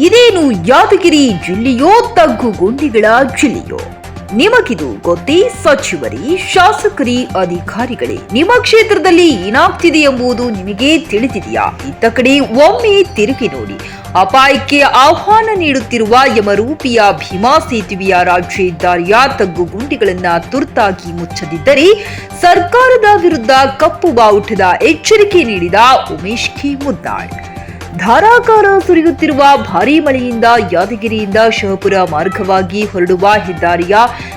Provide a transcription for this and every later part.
ಇದೇನು ಯಾದಗಿರಿ ಜಿಲ್ಲೆಯೋ ತಗ್ಗು ಗುಂಡಿಗಳ ಜಿಲ್ಲೆಯೋ? ನಿಮಗಿದು ಗೊತ್ತೇ, ಸಚಿವರಿ, ಶಾಸಕರಿ, ಅಧಿಕಾರಿಗಳೇ, ನಿಮ್ಮ ಕ್ಷೇತ್ರದಲ್ಲಿ ಏನಾಗ್ತಿದೆ ಎಂಬುದು ನಿಮಗೆ ತಿಳಿದಿದೆಯಾ? ಇತ್ತ ಕಡೆ ಒಮ್ಮೆ ತಿರುಗಿ ನೋಡಿ. ಅಪಾಯಕ್ಕೆ ಆಹ್ವಾನ ನೀಡುತ್ತಿರುವ ಯಮರೂಪಿಯ ಭೀಮಾ ಸೇತುವೆಯ ರಾಜ್ಯ ತಗ್ಗು ಗುಂಡಿಗಳನ್ನ ತುರ್ತಾಗಿ ಮುಚ್ಚದಿದ್ದರೆ ಸರ್ಕಾರದ ವಿರುದ್ಧ ಕಪ್ಪು ಬಾವುಟದ ಎಚ್ಚರಿಕೆ ನೀಡಿದ ಉಮೇಶ್ ಕೆ. ಮುದ್ದಾಳ್. ಧಾರಾಕಾರ ಸುರಿಯುತ್ತಿರುವ ಭಾರೀ ಮಳೆಯಿಂದ ಯಾದಗಿರಿಯಿಂದ ಶಹಪುರ ಮಾರ್ಗವಾಗಿ ಹೊರಡುವ ಹೆದ್ದಾರಿಯ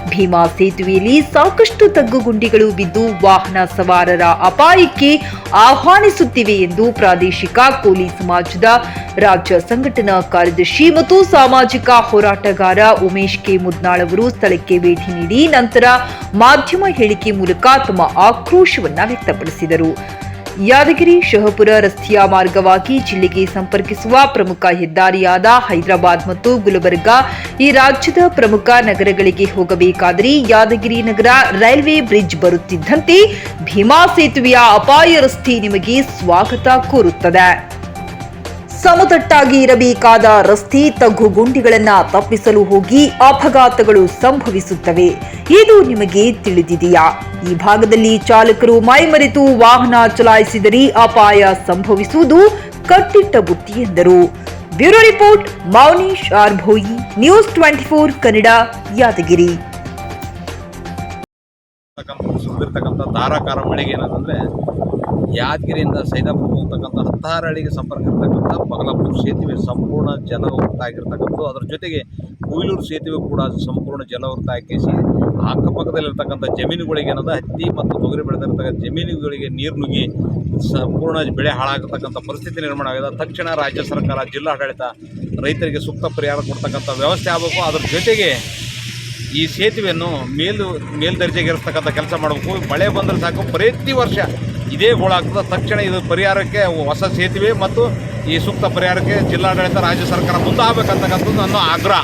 ಭೀಮಾ ಸೇತುವೆಯಲ್ಲಿ ಸಾಕಷ್ಟು ತಗ್ಗುಗುಂಡಿಗಳು ಬಿದ್ದು ವಾಹನ ಸವಾರರ ಅಪಾಯಕ್ಕೆ ಆಹ್ವಾನಿಸುತ್ತಿವೆ ಎಂದು ಪ್ರಾದೇಶಿಕ ಕೋಲಿ ಸಮಾಜದ ರಾಜ್ಯ ಸಂಘಟನಾ ಕಾರ್ಯದರ್ಶಿ ಮತ್ತು ಸಾಮಾಜಿಕ ಹೋರಾಟಗಾರ ಉಮೇಶ್ ಕೆ ಮುದ್ನಾಳ್ ಅವರು ಸ್ಥಳಕ್ಕೆ ಭೇಟಿ ನೀಡಿ ನಂತರ ಮಾಧ್ಯಮ ಹೇಳಿಕೆ ಮೂಲಕ ತಮ್ಮ ಆಕ್ರೋಶವನ್ನ ವ್ಯಕ್ತಪಡಿಸಿದರು. ಯಾದಗಿರಿ, ಶಹಪುರ ರಸ್ತೆಯ ಮಾರ್ಗವಾಗಿ ಜಿಲ್ಲೆಗೆ ಸಂಪರ್ಕಿಸುವ ಪ್ರಮುಖ ಹೆದ್ದಾರಿಯಾದ ಹೈದರಾಬಾದ್ ಮತ್ತು ಗುಲ್ಬರ್ಗಾ ಈ ರಾಜ್ಯದ ಪ್ರಮುಖ ನಗರಗಳಿಗೆ ಹೋಗಬೇಕಾದರೆ ಯಾದಗಿರಿ ನಗರ ರೈಲ್ವೆ ಬ್ರಿಡ್ಜ್ ಬರುತ್ತಿದ್ದಂತೆ ಭೀಮಾ ಸೇತುವೆಯ ಅಪಾಯ ರಸ್ತೆ ನಿಮಗೆ ಸ್ವಾಗತ ಕೋರುತ್ತದೆ. ಸಮತಟ್ಟಾಗಿ ಇರಬೇಕಾದ ರಸ್ತೆ ತಗ್ಗು ಗುಂಡಿಗಳನ್ನ ತಪ್ಪಿಸಲು ಹೋಗಿ ಅಪಘಾತಗಳು ಸಂಭವಿಸುತ್ತವೆ. ಇದು ನಿಮಗೆ ತಿಳಿದಿದೆಯಾ? ಈ ಭಾಗದಲ್ಲಿ ಚಾಲಕರು ಮೈಮರೆತು ವಾಹನ ಚಲಾಯಿಸಿದರೆ ಅಪಾಯ ಸಂಭವಿಸುವುದು ಕಟ್ಟಿಟ್ಟ ಬುತ್ತಿ ಎಂದರು. Bureau report, Mounish Arbhoi, news twenty four Kannada, Yadgir. ಸುರಿದಿರ್ತಕ್ಕಂಥ ಧಾರಾಕಾರ ಮಳೆಗೆ ಏನಂತಂದರೆ ಯಾದಗಿರಿಯಿಂದ ಸೈದಾಪುರ ಹೋಗ್ತಕ್ಕಂಥ ಹತ್ತಾರು ಹಳ್ಳಿಗೆ ಸಂಪರ್ಕ ಇರ್ತಕ್ಕಂಥ ಬಗಲಾಪುರ ಸೇತುವೆ ಸಂಪೂರ್ಣ ಜಲವೃತ ಆಗಿರ್ತಕ್ಕಂಥದ್ದು ಅದರ ಜೊತೆಗೆ ಕೊಯ್ಲೂರು ಸೇತುವೆ ಕೂಡ ಸಂಪೂರ್ಣ ಜಲವೃತ್ತ ಹಾಕಿಸಿ ಅಕ್ಕಪಕ್ಕದಲ್ಲಿರ್ತಕ್ಕಂಥ ಜಮೀನುಗಳಿಗೆ ಏನದ ಹತ್ತಿ ಮತ್ತು ತೊಗರಿ ಬೆಳೆದಿರ್ತಕ್ಕಂಥ ಜಮೀನುಗಳಿಗೆ ನೀರು ನುಗ್ಗಿ ಸಂಪೂರ್ಣ ಬೆಳೆ ಹಾಳಾಗತಕ್ಕಂಥ ಪರಿಸ್ಥಿತಿ ನಿರ್ಮಾಣ ಆಗಿದೆ. ತಕ್ಷಣ ರಾಜ್ಯ ಸರ್ಕಾರ ಜಿಲ್ಲಾಡಳಿತ ರೈತರಿಗೆ ಸೂಕ್ತ ಪರಿಹಾರ ಕೊಡ್ತಕ್ಕಂಥ ವ್ಯವಸ್ಥೆ ಆಗಬೇಕು. ಅದರ ಜೊತೆಗೆ ಈ ಸೇತುವೆಯನ್ನು ಮೇಲು ಮೇಲ್ದರ್ಜೆಗೇರಿಸ್ತಕ್ಕಂಥ ಕೆಲಸ ಮಾಡಬೇಕು. ಮಳೆ ಬಂದರೆ ಸಾಕು ಪ್ರತಿ ವರ್ಷ ಇದೇ ಗೋಳಾಗ್ತದೆ ತಕ್ಷಣ ಇದು ಪರಿಹಾರಕ್ಕೆ ಹೊಸ ಸೇತುವೆ ಮತ್ತು ಈ ಸೂಕ್ತ ಪರಿಹಾರಕ್ಕೆ ಜಿಲ್ಲಾಡಳಿತ, ರಾಜ್ಯ ಸರ್ಕಾರ ಮುಂದಾಗಬೇಕಂತಕ್ಕಂಥದ್ದು ನನ್ನ ಆಗ್ರಹ.